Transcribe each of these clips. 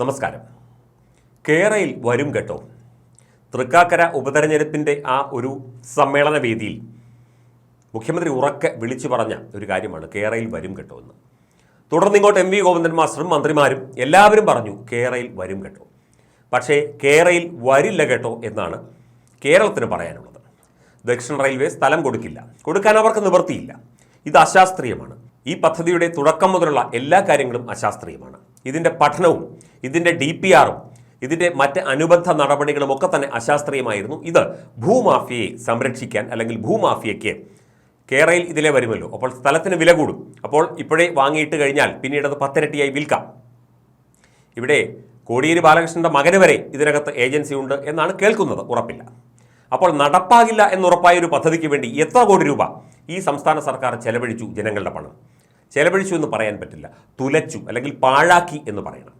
നമസ്കാരം. കേരയിൽ വരും കേട്ടോ. തൃക്കാക്കര ഉപതെരഞ്ഞെടുപ്പിന്റെ ആ ഒരു സമ്മേളന വേദിയിൽ മുഖ്യമന്ത്രി ഉറക്കെ വിളിച്ചു പറഞ്ഞ ഒരു കാര്യമാണ് കേരയിൽ വരും കേട്ടോ എന്ന്. തുടർന്ന് ഇങ്ങോട്ട് എം വി ഗോവിന്ദൻ മാസ്റ്ററും മന്ത്രിമാരും എല്ലാവരും പറഞ്ഞു കേരയിൽ വരും കേട്ടോ. പക്ഷേ കേരയിൽ വരില്ല കേട്ടോ എന്നാണ് കേരളത്തിന് പറയാനുള്ളത്. ദക്ഷിണ റെയിൽവേ സ്ഥലം കൊടുക്കില്ല. കൊടുക്കാൻ അവർക്ക് നിവൃത്തിയില്ല. ഇത് അശാസ്ത്രീയമാണ്. ഈ പദ്ധതിയുടെ തുടക്കം മുതലുള്ള എല്ലാ കാര്യങ്ങളും അശാസ്ത്രീയമാണ്. ഇതിന്റെ പഠനവും ഇതിന്റെ ഡി പി ആറും ഇതിന്റെ മറ്റ് അനുബന്ധ നടപടികളും ഒക്കെ തന്നെ അശാസ്ത്രീയമായിരുന്നു. ഇത് ഭൂമാഫിയയെ സംരക്ഷിക്കാൻ അല്ലെങ്കിൽ ഭൂമാഫിയയ്ക്ക് കേരളയിൽ ഇതിലെ വരുമല്ലോ. അപ്പോൾ സ്ഥലത്തിന് വില കൂടും. അപ്പോൾ ഇപ്പോഴേ വാങ്ങിയിട്ട് കഴിഞ്ഞാൽ പിന്നീട് അത് പത്തിരട്ടിയായി വിൽക്കാം. ഇവിടെ കോടിയേരി ബാലകൃഷ്ണന്റെ മകന് വരെ ഇതിനകത്ത് ഏജൻസി ഉണ്ട് എന്നാണ് കേൾക്കുന്നത്. ഉറപ്പില്ല. അപ്പോൾ നടപ്പാകില്ല എന്നുറപ്പായ ഒരു പദ്ധതിക്ക് വേണ്ടി എത്ര കോടി രൂപ ഈ സംസ്ഥാന സർക്കാർ ചെലവഴിച്ചു ജനങ്ങളുടെ പണം? ചെലവഴിച്ചു എന്ന് പറയാൻ പറ്റില്ല. തുലച്ചു അല്ലെങ്കിൽ പാഴാക്കി എന്ന് പറയണം.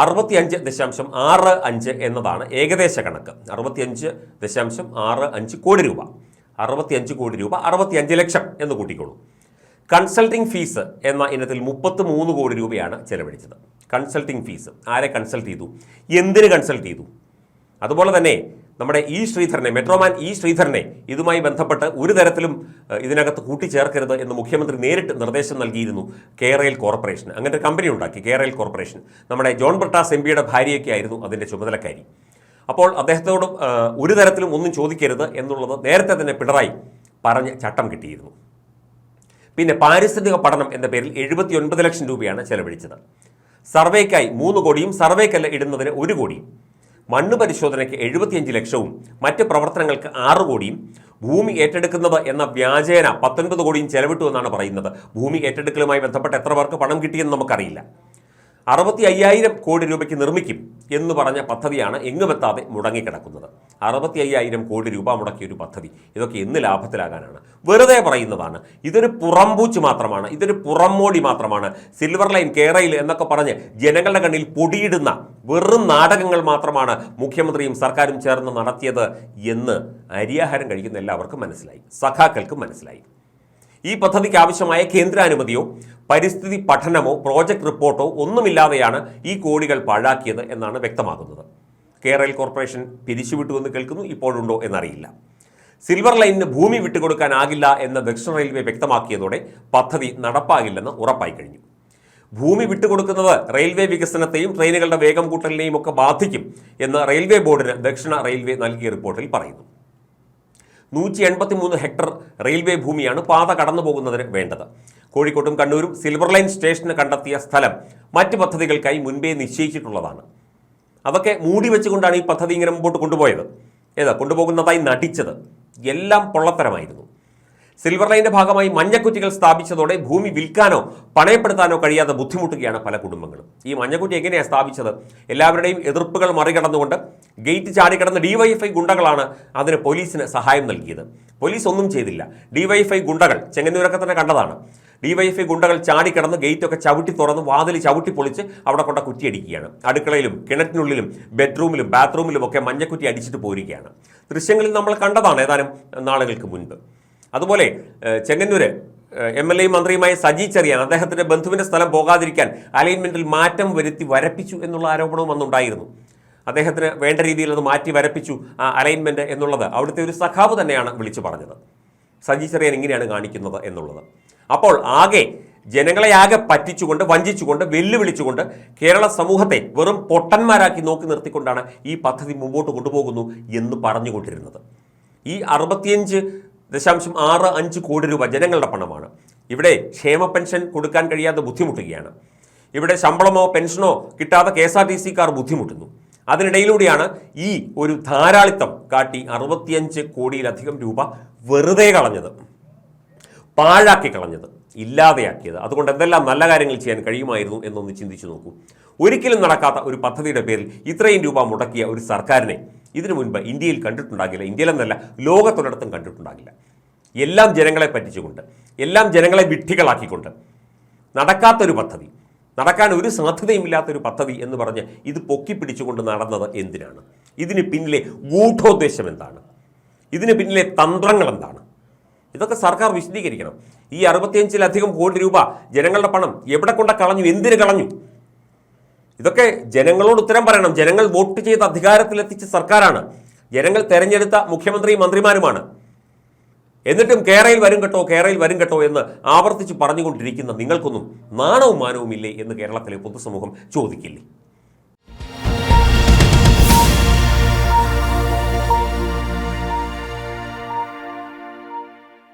അറുപത്തിയഞ്ച് ദശാംശം ആറ് അഞ്ച് എന്നതാണ് ഏകദേശ കണക്ക്. അറുപത്തിയഞ്ച് ദശാംശം ആറ് അഞ്ച് കോടി രൂപ. അറുപത്തിയഞ്ച് കോടി രൂപ അറുപത്തിയഞ്ച് ലക്ഷം എന്ന് കൂട്ടിക്കോളൂ. കൺസൾട്ടിംഗ് ഫീസ് എന്ന ഇനത്തിൽ മുപ്പത്തി മൂന്ന് കോടി രൂപയാണ് ചെലവഴിച്ചത്. Consulting fees. ആരെ കൺസൾട്ട് ചെയ്തു? എന്തിന് കൺസൾട്ട് ചെയ്തു? അതുപോലെ തന്നെ നമ്മുടെ ഇ ശ്രീധരനെ മെട്രോമാൻ ഇ ശ്രീധരനെ ഇതുമായി ബന്ധപ്പെട്ട് ഒരു തരത്തിലും ഇതിനകത്ത് കൂട്ടിച്ചേർക്കരുത് എന്ന് മുഖ്യമന്ത്രി നേരിട്ട് നിർദ്ദേശം നൽകിയിരുന്നു കേരയിൽ കോർപ്പറേഷൻ അങ്ങനെ ഒരു കമ്പനി ഉണ്ടാക്കി കേരയിൽ കോർപ്പറേഷൻ നമ്മുടെ ജോൺ ബ്രിട്ടാസ് എം പിയുടെ ഭാര്യയൊക്കെ ആയിരുന്നു അതിന്റെ ചുമതലക്കാരി. അപ്പോൾ അദ്ദേഹത്തോട് ഒരു തരത്തിലും ഒന്നും ചോദിക്കരുത് എന്നുള്ളത് നേരത്തെ തന്നെ പിണറായി പറഞ്ഞ് ചട്ടം കിട്ടിയിരുന്നു. പിന്നെ പാരിസ്ഥിതിക പഠനം എന്ന പേരിൽ എഴുപത്തി ഒൻപത് ലക്ഷം രൂപയാണ് ചെലവഴിച്ചത്. സർവേക്കായി മൂന്ന് കോടിയും സർവേക്കല്ല ഇടുന്നതിന് ഒരു കോടിയും. മണ്ണ് പരിശോധനയ്ക്ക് എഴുപത്തിയഞ്ച് ലക്ഷവും മറ്റ് പ്രവർത്തനങ്ങൾക്ക് ആറ് കോടിയും ഭൂമി ഏറ്റെടുക്കുന്നത് എന്ന വ്യാജേന പത്തൊൻപത് കോടിയും ചെലവിട്ടു എന്നാണ് പറയുന്നത്. ഭൂമി ഏറ്റെടുക്കലുമായി ബന്ധപ്പെട്ട് എത്ര പേർക്ക് പണം കിട്ടിയെന്ന് നമുക്കറിയില്ല. അറുപത്തി അയ്യായിരം കോടി രൂപയ്ക്ക് നിർമ്മിക്കും എന്ന് പറഞ്ഞ പദ്ധതിയാണ് എങ്ങുമെത്താതെ മുടങ്ങിക്കിടക്കുന്നത്. അറുപത്തി അയ്യായിരം കോടി രൂപ മുടക്കിയ ഒരു പദ്ധതി. ഇതൊക്കെ എന്ന് ലാഭത്തിലാകാനാണ്. വെറുതെ പറയുന്നതാണ്. ഇതൊരു പുറംപൂച്ച് മാത്രമാണ്. ഇതൊരു പുറംമോടി മാത്രമാണ്. സിൽവർ ലൈൻ കേരയിൽ എന്നൊക്കെ പറഞ്ഞ് ജനങ്ങളുടെ കണ്ണിൽ പൊടിയിടുന്ന വെറും നാടകങ്ങൾ മാത്രമാണ് മുഖ്യമന്ത്രിയും സർക്കാരും ചേർന്ന് നടത്തിയത് എന്ന് അരിയാഹാരം കഴിക്കുന്ന എല്ലാവർക്കും മനസ്സിലായി. സഖാക്കൾക്കും മനസ്സിലായി. ഈ പദ്ധതിക്ക് ആവശ്യമായ കേന്ദ്രാനുമതിയോ പരിസ്ഥിതി പഠനമോ പ്രോജക്റ്റ് റിപ്പോർട്ടോ ഒന്നുമില്ലാതെയാണ് ഈ കോടികൾ പാഴാക്കിയത് എന്നാണ് വ്യക്തമാകുന്നത്. കേരള കോർപ്പറേഷൻ പിരിച്ചുവിട്ടു എന്ന് കേൾക്കുന്നു ഇപ്പോഴുണ്ടോ എന്നറിയില്ല. സിൽവർ ലൈനിന് ഭൂമി വിട്ടുകൊടുക്കാനാകില്ല എന്ന് ദക്ഷിണ റെയിൽവേ വ്യക്തമാക്കിയതോടെ പദ്ധതി നടപ്പാകില്ലെന്ന് ഉറപ്പായി കഴിഞ്ഞു. ഭൂമി വിട്ടുകൊടുക്കുന്നത് റെയിൽവേ വികസനത്തെയും ട്രെയിനുകളുടെ വേഗം കൂട്ടലിനെയും ഒക്കെ ബാധിക്കും എന്ന് റെയിൽവേ ബോർഡിന് ദക്ഷിണ റെയിൽവേ നൽകിയ റിപ്പോർട്ടിൽ പറയുന്നു. നൂറ്റി എൺപത്തി മൂന്ന് ഹെക്ടർ റെയിൽവേ ഭൂമിയാണ് പാത കടന്നു പോകുന്നതിന് വേണ്ടത്. കോഴിക്കോട്ടും കണ്ണൂരും സിൽവർ ലൈൻ സ്റ്റേഷന് കണ്ടെത്തിയ സ്ഥലം മറ്റ് പദ്ധതികൾക്കായി മുൻപേ നിശ്ചയിച്ചിട്ടുള്ളതാണ്. അതൊക്കെ മൂടി വെച്ചുകൊണ്ടാണ് ഈ പദ്ധതി ഇങ്ങനെ മുമ്പോട്ട് കൊണ്ടുപോയത്. ഏതാ? കൊണ്ടുപോകുന്നതായി നടിച്ചത്. എല്ലാം പൊള്ളത്തരമായിരുന്നു. സിൽവർ ലൈന്റെ ഭാഗമായി മഞ്ഞക്കുറ്റികൾ സ്ഥാപിച്ചതോടെ ഭൂമി വിൽക്കാനോ പണയപ്പെടുത്താനോ കഴിയാതെ ബുദ്ധിമുട്ടുകയാണ് പല കുടുംബങ്ങളും. ഈ മഞ്ഞക്കുറ്റി എങ്ങനെയാണ് സ്ഥാപിച്ചത്? എല്ലാവരുടെയും എതിർപ്പുകൾ മറികടന്നുകൊണ്ട് ഗേറ്റ് ചാടിക്കിടന്ന ഡിവൈഎഫ്ഐ ഗുണ്ടകളാണ് അതിന് പോലീസിന് സഹായം നൽകിയത്. പോലീസ് ഒന്നും ചെയ്തില്ല. ഡിവൈഎഫ്ഐ ഗുണ്ടകൾ ചെങ്ങന്നൂരൊക്കെ തന്നെ കണ്ടതാണ്. ഡിവൈഎഫ്ഐ ഗുണ്ടകൾ ചാടിക്കടന്ന് ഗേറ്റൊക്കെ ചവിട്ടി തുറന്ന് വാതിൽ ചവിട്ടി പൊളിച്ച് അവിടെ കൊണ്ട കുറ്റിയടിക്കുകയാണ്. അടുക്കളയിലും കിണറ്റിനുള്ളിലും ബെഡ്റൂമിലും ബാത്റൂമിലും ഒക്കെ മഞ്ഞക്കുറ്റി അടിച്ചിട്ട് പോരുകയാണ്. ദൃശ്യങ്ങളിൽ നമ്മൾ കണ്ടതാണ് ഏതാനും നാളുകൾക്ക് മുൻപ്. അതുപോലെ ചെങ്ങന്നൂര് എം എൽ എയും മന്ത്രിയുമായ സജി ചെറിയാൻ അദ്ദേഹത്തിന്റെ ബന്ധുവിന്റെ സ്ഥലം പോകാതിരിക്കാൻ അലൈൻമെന്റിൽ മാറ്റം വരുത്തി വരപ്പിച്ചു എന്നുള്ള ആരോപണവും അന്നുണ്ടായിരുന്നു. അദ്ദേഹത്തിന് വേണ്ട രീതിയിൽ അത് മാറ്റി വരപ്പിച്ചു ആ അലൈൻമെന്റ് എന്നുള്ളത് അവിടുത്തെ ഒരു സഖാവ് തന്നെയാണ് വിളിച്ചു പറഞ്ഞത്. സജി ചെറിയാൻ ഇങ്ങനെയാണ് കാണിക്കുന്നത് എന്നുള്ളത്. അപ്പോൾ ആകെ ജനങ്ങളെ ആകെ പറ്റിച്ചുകൊണ്ട് വഞ്ചിച്ചുകൊണ്ട് വെല്ലുവിളിച്ചുകൊണ്ട് കേരള സമൂഹത്തെ വെറും പൊട്ടന്മാരാക്കി നോക്കി നിർത്തിക്കൊണ്ടാണ് ഈ പദ്ധതി മുമ്പോട്ട് കൊണ്ടുപോകുന്നു എന്ന് പറഞ്ഞുകൊണ്ടിരുന്നത്. ഈ അറുപത്തിയഞ്ച് ദശാംശം ആറ് അഞ്ച് കോടി രൂപ ജനങ്ങളുടെ പണമാണ്. ഇവിടെ ക്ഷേമ പെൻഷൻ കൊടുക്കാൻ കഴിയാതെ ബുദ്ധിമുട്ടുകയാണ്. ഇവിടെ ശമ്പളമോ പെൻഷനോ കിട്ടാതെ കെ എസ് ആർ ടി സിക്കാർ ബുദ്ധിമുട്ടുന്നു. അതിനിടയിലൂടെയാണ് ഈ ഒരു ധാരാളിത്തം കാട്ടി അറുപത്തിയഞ്ച് കോടിയിലധികം രൂപ വെറുതെ കളഞ്ഞത്. പാഴാക്കി കളഞ്ഞത് ഇല്ലാതെയാക്കിയത്. അതുകൊണ്ട് എന്തെല്ലാം നല്ല കാര്യങ്ങൾ ചെയ്യാൻ കഴിയുമായിരുന്നു എന്നൊന്ന് ചിന്തിച്ചു നോക്കൂ. ഒരിക്കലും നടക്കാത്ത ഒരു പദ്ധതിയുടെ പേരിൽ ഇത്രയും രൂപ മുടക്കിയ ഒരു സർക്കാരിനെ ഇതിനു മുൻപ് ഇന്ത്യയിൽ കണ്ടിട്ടുണ്ടാകില്ല. ഇന്ത്യയിലെന്നല്ല ലോകത്തൊരിടത്തും കണ്ടിട്ടുണ്ടാകില്ല. എല്ലാം ജനങ്ങളെ പറ്റിച്ചുകൊണ്ട് എല്ലാം ജനങ്ങളെ വിഡ്ഢികളാക്കിക്കൊണ്ട് നടക്കാത്തൊരു പദ്ധതി നടക്കാൻ ഒരു സാധ്യതയുമില്ലാത്തൊരു പദ്ധതി എന്ന് പറഞ്ഞ് ഇത് പൊക്കി പിടിച്ചുകൊണ്ട് നടന്നത് എന്തിനാണ്? ഇതിന് പിന്നിലെ ഗൂഢോദ്ദേശം എന്താണ്? ഇതിന് പിന്നിലെ തന്ത്രങ്ങൾ എന്താണ് ഇതൊക്കെ സർക്കാർ വിശദീകരിക്കണം. ഈ അറുപത്തിയഞ്ചിലധികം കോടി രൂപ ജനങ്ങളുടെ പണം എവിടെ കൊണ്ട കളഞ്ഞു? എന്തിന് കളഞ്ഞു? ഇതൊക്കെ ജനങ്ങളോട് ഉത്തരം പറയണം. ജനങ്ങൾ വോട്ട് ചെയ്ത് അധികാരത്തിലെത്തിച്ച സർക്കാരാണ്. ജനങ്ങൾ തെരഞ്ഞെടുത്ത മുഖ്യമന്ത്രി മന്ത്രിമാരുമാണ്. എന്നിട്ടും കേരളയിൽ വരും കേട്ടോ കേരളയിൽ വരും കേട്ടോ എന്ന് ആവർത്തിച്ച് പറഞ്ഞുകൊണ്ടിരിക്കുന്ന നിങ്ങൾക്കൊന്നും നാണവും മാനവും ഇല്ലേ എന്ന് കേരളത്തിലെ പൊതുസമൂഹം ചോദിക്കില്ലേ?